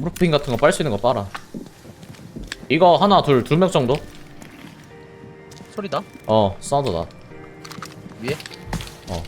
무릎핀 같은 거 빨 수 있는 거 빨아 이거 하나 둘두 명 정도? 소리다 어 사운드 나 위에 어.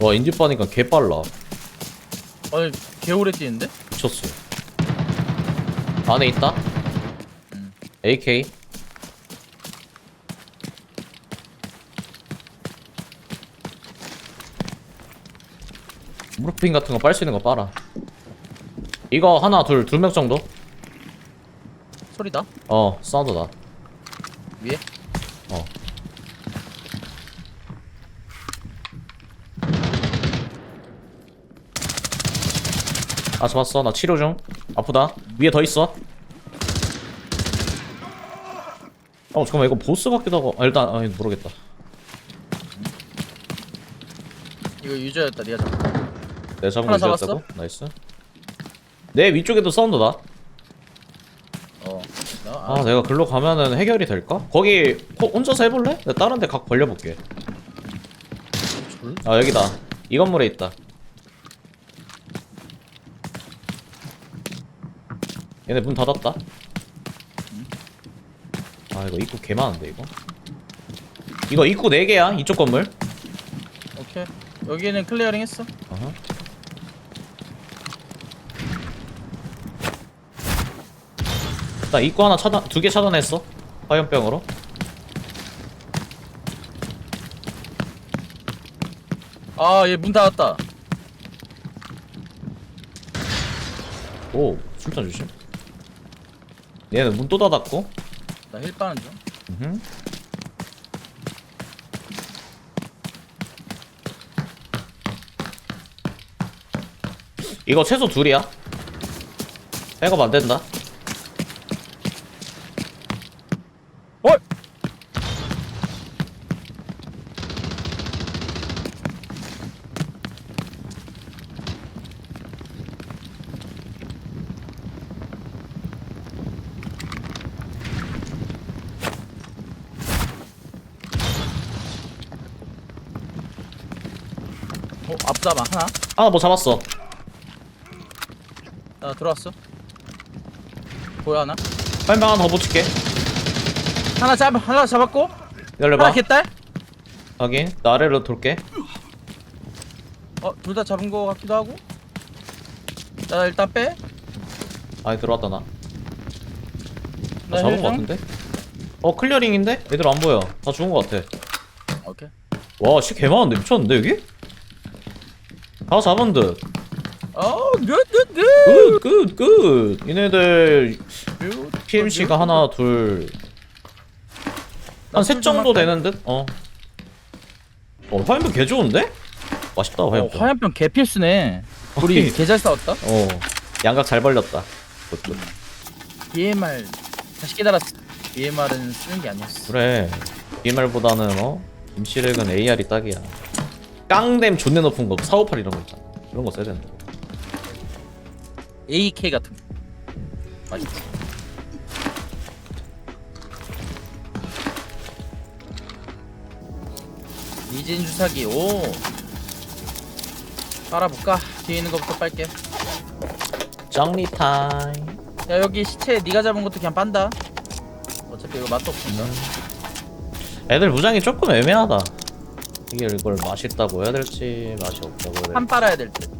와 인디 빠니까 개 빨라. 아니 개오래 뛰는데? 미쳤어. 안에 있다? 음. AK 무릎핀 같은 거 빨 수 있는 거 빨아. 이거 하나 둘 두 명 정도? 소리다? 어 사운드 나 위에 아 잡았어. 나 치료 중. 아프다. 위에 더 있어. 어 잠깐만. 이거 보스 같기도 하고. 아 일단 아 모르겠다. 이거 유저였다 니가 잡내 잡은 하나 거 잡았어? 이겼다고? 나이스. 내 위쪽에도 사운드 나? 어 나, 아 아, 내가 글로 가면은 해결이 될까? 거기 호, 혼자서 해볼래? 내가 다른 데 각 벌려볼게. 졸? 아 여기다. 이 건물에 있다 얘네 문 닫았다. 아 이거 입구 개 많은데 이거? 이거 입구 4개야 이쪽 건물? 오케이. 여기는 클리어링 했어. 어허. 나 입구 하나 차단 두 개 차단했어 화염병으로. 아 얘 문 닫았다. 오 술탄 조심 얘는 문 또 닫았고 나 힐 빠는 중 음흠. 이거 최소 둘이야. 백업 안 된다. 잡아 하나 아, 뭐 잡았어. 나 들어왔어 보여 하나? 빨방 하나 더 붙일게. 하나 잡 하나 잡았고 열려봐. 하나 개딸 확인. 나 아래로 돌게. 어둘 다 잡은 거 같기도 하고 나 일단 빼 아니 들어왔다 나. 나나 잡은 힐거 좀. 같은데? 어 클리어링인데? 애들 안 보여. 다 죽은 거 같아. 오케이 와, 씨 개 많은데 미쳤는데 여기? 다 잡은 듯. 어 굿굿굿 굿, 굿, 굿. 얘네들 PMC가 하나, 둘, 한 셋 정도 되는 듯? 어. 어, 화염병 개 좋은데? 맛있다, 어, 화염병. 화염병 개필수네 우리 어이. 개잘 싸웠다 어, 양각 잘 벌렸다. 굿, 굿. DMR 다시 깨달았어 DMR은 쓰는 게 아니었어 그래. DMR보다는 어? 김치렉은 AR이 딱이야. 깡댐 존내 높은 거, 458 이런 거 있잖아. 이런 거 써야 된다. AK 같은 거 맛있지 이진 주사기 오 빨아볼까? 뒤에 있는 거부터 빨게 짱리 타임. 야 여기 시체 네가 잡은 것도 그냥 빤다 어차피 이거 맛도 없으니까 애들 무장이 조금 애매하다. 이게 이걸 맛있다고 해야 될지, 맛이 없다고 해야 될지. 판 빨아야 될 듯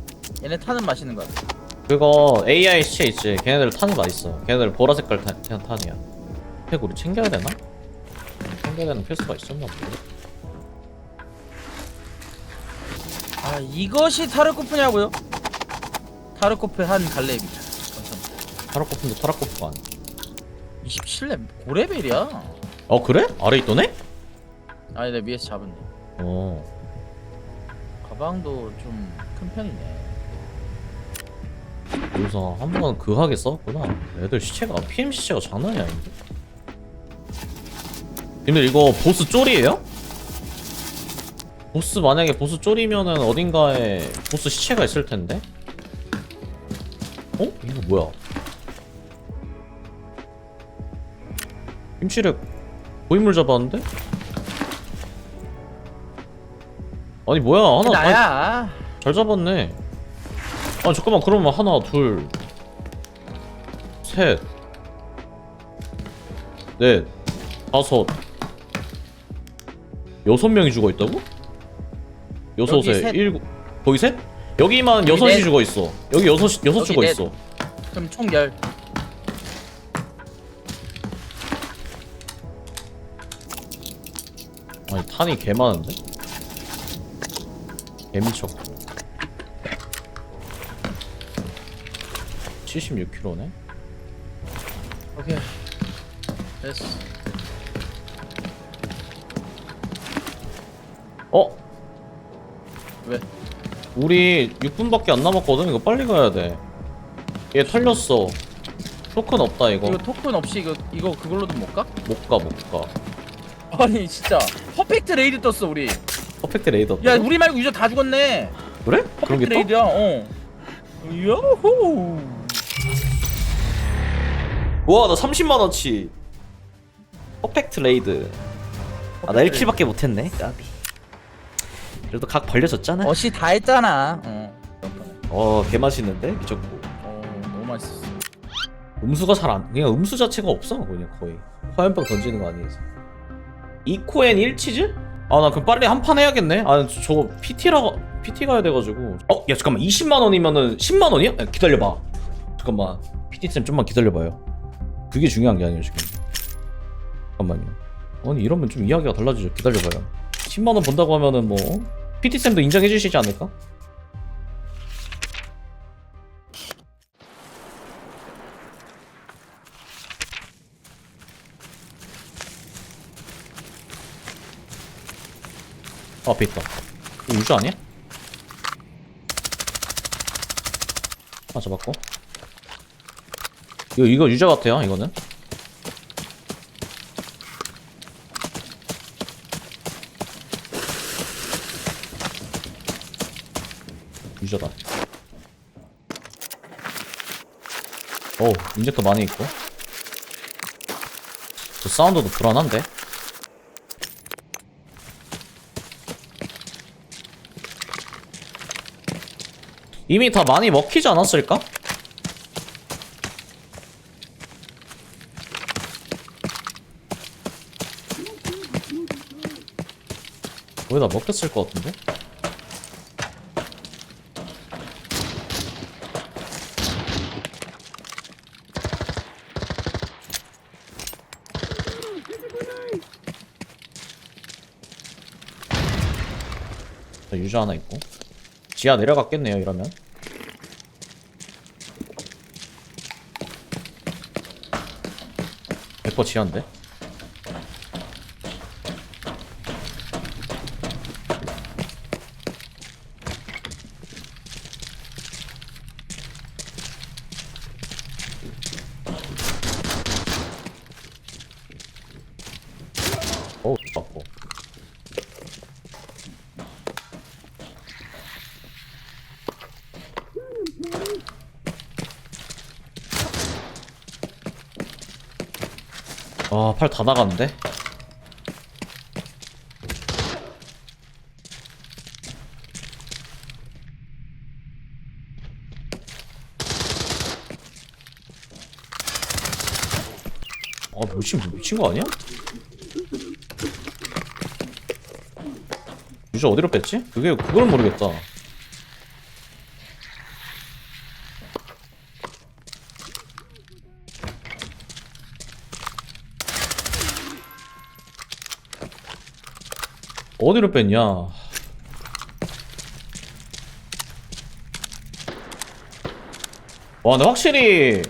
얘네 타는 맛있는 거 같아 그거 AI 시체 있지. 걔네들 탄이 맛있어. 걔네들 보라색깔 탄, 탄- 탄이야. 팩 우리 챙겨야 되나? 챙겨야 되는 필수가 있었나 보네. 아 이것이 타르코프냐고요? 타르코프 한 갈래입니다 감사합니다 타락코프인데 타락코프가 아니야. 27렙 고레벨이야 어 그래? 아래 있더네? 아니 내 위에서 잡은데 어. 가방도 좀 큰 편이네 여기서 한번 그 하게 썼구나. 애들 시체가 PM 시체가 장난이 아닌데. 님들 이거 보스 쫄이에요? 보스 만약에 보스 쫄이면은 어딘가에 보스 시체가 있을 텐데? 어? 이거 뭐야? 김치를 고인물 잡았는데? 아니 뭐야 하나 아니, 나야. 잘 잡았네 아 잠깐만 그러면 하나 둘셋넷 다섯 여섯 명이 죽어 있다고? 여기 여섯에 셋. 일곱 거기 셋? 여기만 여기 여섯이 넷. 죽어 있어 여기 여섯 여섯 여기 죽어 넷. 있어 그럼 총 열. 아니 탄이 개 많은데? 개 미쳤고 76kg네? 오케이. 됐어. 어? 왜? 우리 6분밖에 안 남았거든? 이거 빨리 가야 돼. 얘 털렸어. 토큰 없다, 이거. 이거 토큰 없이 이거 이거 그걸로도 못 가? 못 가, 못 가. 아니 진짜 퍼펙트 레이드 떴어 우리. 퍼펙트 레이더. 야 우리 말고 유저 다 죽었네. 그래? 그런 퍼펙트 게 또? 레이드야. 어. 야호. 와, 나 30만원치. 퍼펙트 레이드. 아, 나 1킬밖에 못했네. 까비. 그래도 각 벌려졌잖아. 어시 다 했잖아. 어. 어, 개 맛있는데? 미쳤고. 어 너무 맛있었어. 음수가 잘 안, 그냥 음수 자체가 없어. 그냥 거의. 화염병 던지는 거 아니에서. 이코엔 1치즈? 아, 나 그럼 빨리 한 판 해야겠네. 아, 저, 저거 PT라, PT 가야 돼가지고. 어, 야, 잠깐만. 20만원이면은 10만원이야? 야, 기다려봐. 잠깐만. PT쌤 좀만 기다려봐요. 그게 중요한 게 아니에요, 지금. 잠깐만요. 아니, 이러면 좀 이야기가 달라지죠. 기다려봐요. 10만원 번다고 하면은 뭐, PT쌤도 인정해주시지 않을까? 아, 앞에 있다. 이거 유저 아니야? 아, 잡았고. 이거, 이거 유저 같아요, 이거는. 유저다. 오, 인젝터 많이 있고. 저 사운드도 불안한데? 이미 다 많이 먹히지 않았을까? 거의 다 먹혔을 것 같은데? 자, 유저 하나 있고 지하 내려갔겠네요 이러면 백퍼 지하인데? 어우 맞고 아, 팔 다 나갔는데? 아, 미친, 미친 거 아니야? 유저 어디로 뺐지? 그게, 그걸 모르겠다. 어디로 뺐냐? 와, 근데 확실히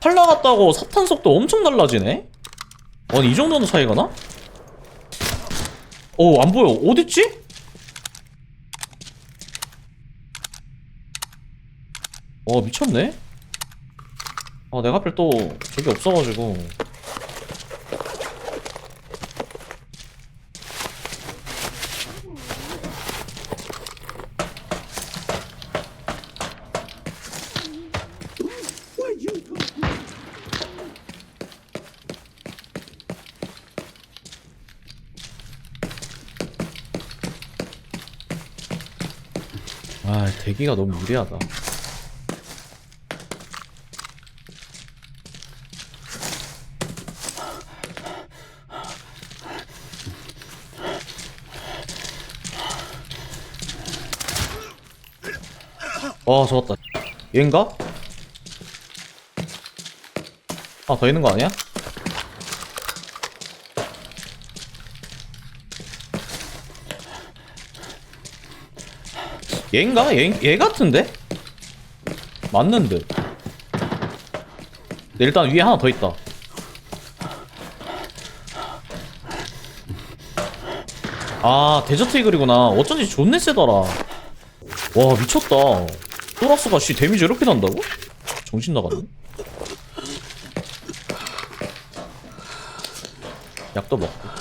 팔 나갔다고 사탄 속도 엄청 달라지네? 아니, 이 정도는 차이가 나? 어, 안 보여. 어딨지? 와, 미쳤네? 아, 내가 하필 또 저기 없어가지고. 아 대기가 너무 무리하다 와 좋았다 얘인가? 아 더 있는 거 아니야? 얘인가? 얘, 얘 같은데? 맞는 듯. 근데 일단 위에 하나 더 있다. 아, 데저트 이글이구나. 어쩐지 존내 세더라. 와, 미쳤다. 토라스가 씨 데미지 이렇게 난다고? 정신 나갔네. 약도 먹고.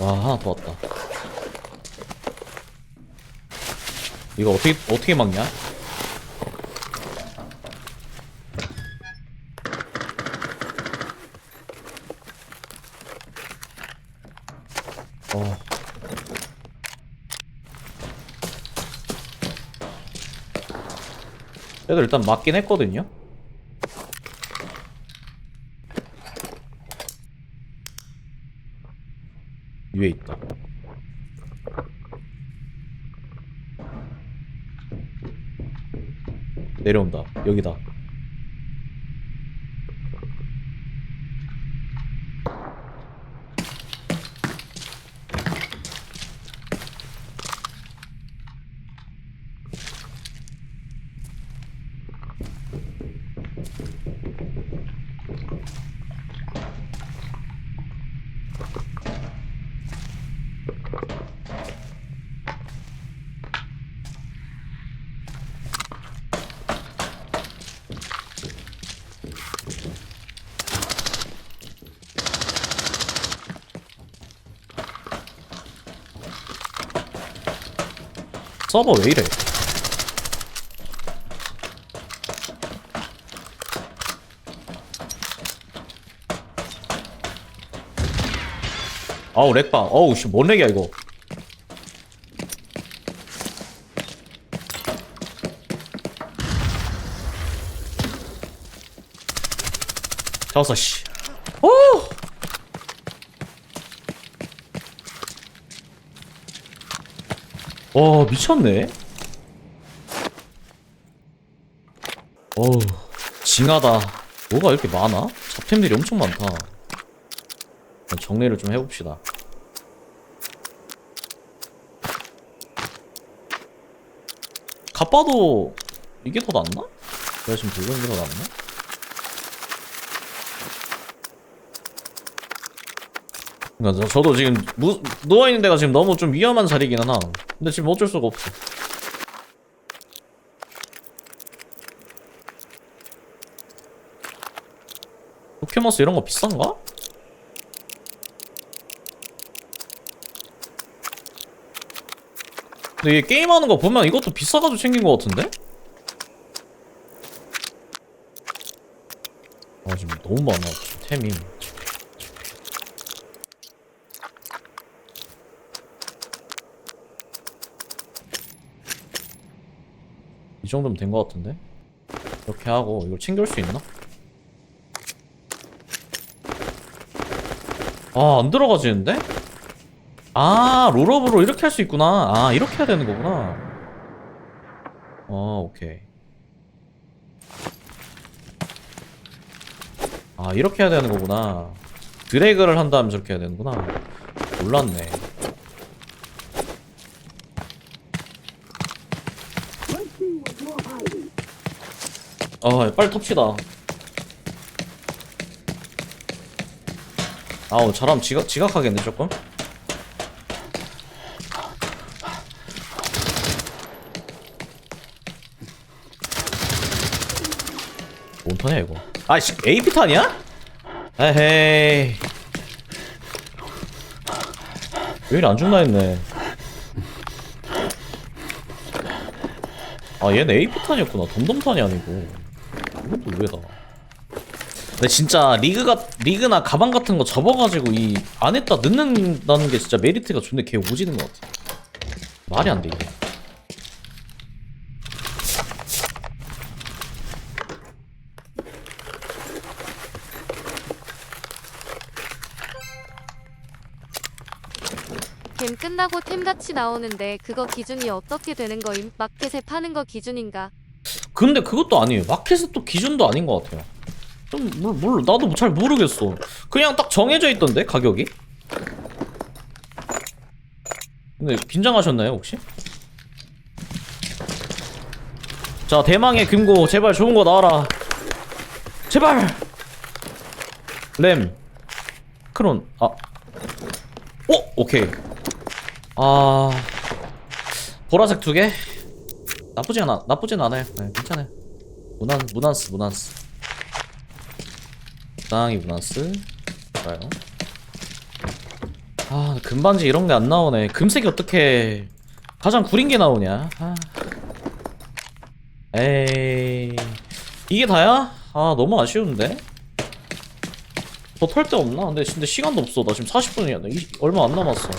와 하나 더 왔다 이거 어떻게 어떻게 막냐? 어. 그래도 일단 맞긴 했거든요. 위에 있다. 내려온다. 여기다. 서버 왜 이래? 아우 렉바. 어우 씨뭔 렉이야 이거? 잡았어 씨 오! 와 미쳤네 어우 징하다 뭐가 이렇게 많아? 잡템들이 엄청 많다 정리를 좀 해봅시다 갑바도 이게 더 낫나? 내가 지금 들고 있는 게 더 낫나? 그러니까 저- 저도 지금 무, 누워있는 데가 지금 너무 좀 위험한 자리기는 함 근데 지금 어쩔 수가 없어. 포켓몬스 이런 거 비싼가? 근데 얘 게임하는 거 보면 이것도 비싸가지고 챙긴 거 같은데? 아 지금 너무 많아. 템이 정도면 된거 같은데? 이렇게 하고 이걸 챙길 수 있나? 아, 안 들어가지는데? 아, 롤업으로 이렇게 할 수 있구나. 아, 이렇게 해야 되는 거구나. 어, 오케이. 아, 이렇게 해야 되는 거구나. 드래그를 한 다음에 저렇게 해야 되는구나. 몰랐네. 아, 빨리 텁시다. 아우, 잘하면 지각, 지각하겠네, 조금. 뭔 턴이야, 이거? 아이씨, AP탄이야? 에헤이. 왜 이리 안 죽나 했네. 아 얘는 에이프탄이었구나 덤덤탄이 아니고 의외다 근데 진짜 리그가 리그나 가방 같은 거 접어가지고 이 안에다 넣는다는 게 진짜 메리트가 존나 개 오지는 것 같아 말이 안 돼 이게 겜 끝나고 템 같이 나오는데 그거 기준이 어떻게 되는 거임? 마켓에 파는 거 기준인가? 근데 그것도 아니에요. 마켓은 또 기준도 아닌 것 같아요. 좀 몰, 몰라. 나도 잘 모르겠어. 그냥 딱 정해져 있던데 가격이? 근데 긴장하셨나요 혹시? 자 대망의 금고. 제발 좋은 거 나와라. 제발! 램. 크론. 아. 오! 오케이. 아. 보라색 두 개? 나쁘지 않아 나쁘진 않아요. 네, 괜찮아요. 무난 무난스 무난스. 적당히 무난스. 좋아요. 아 금반지 이런 게 안 나오네. 금색이 어떻게 가장 구린 게 나오냐? 아. 에이. 이게 다야? 아 너무 아쉬운데? 더 털 데 없나? 근데, 근데 시간도 없어. 나 지금 40분이야. 얼마 안 남았어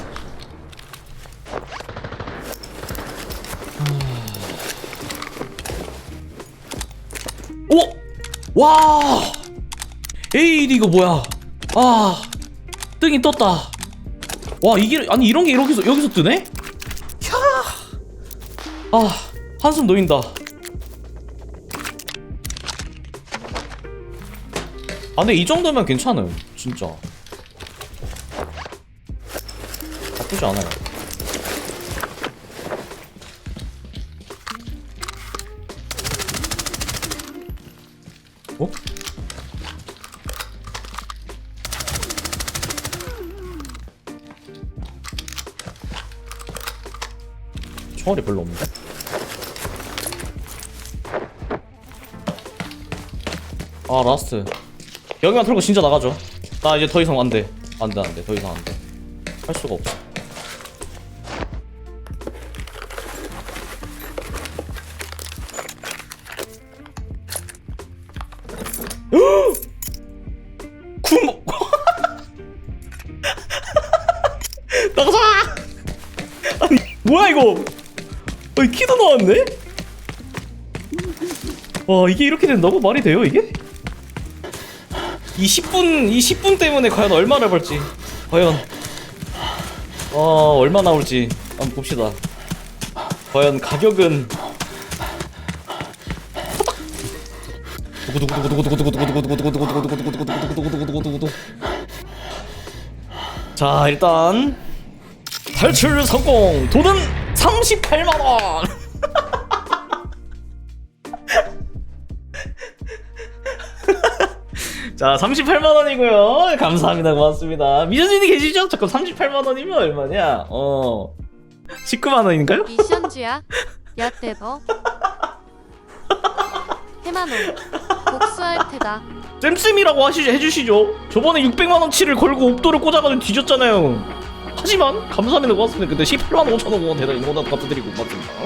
와! 에이 이거 뭐야? 아 뜨긴 떴다. 와 이게 아니 이런 게 여기서 여기서 뜨네? 캬! 아 한숨 놓인다. 아 근데 이 정도면 괜찮음 진짜. 나쁘지 않아요. 어? 총알이 별로 없는데? 아 라스트. 여기만 털고 진짜 나가죠. 나 이제 더 이상 안돼. 안돼 안돼. 더 이상 안돼. 할 수가 없어 와 이게 이렇게 된다고 말이 돼요 이게? 이 10분 이 10분 때문에 과연 얼마를 벌지? 과연. 어 얼마 나올지 한번 봅시다. 과연 가격은. 자 일단 탈출 성공. 돈은 38만원 자 38만원이고요. 감사합니다. 고맙습니다. 미전진이 계시죠? 잠깐 38만원이면 얼마냐? 어. 19만원인가요? 미션주야? 야 대버? 해만원 복수할 테다. 쌤쌤이라고 하시, 해주시죠. 저번에 600만원치를 걸고 옵도를 꽂아가지고 뒤졌잖아요. 하지만 감사합니다. 고맙습니다. 근데 18만 5천원 대단히 원한 값드리고 고맙습니다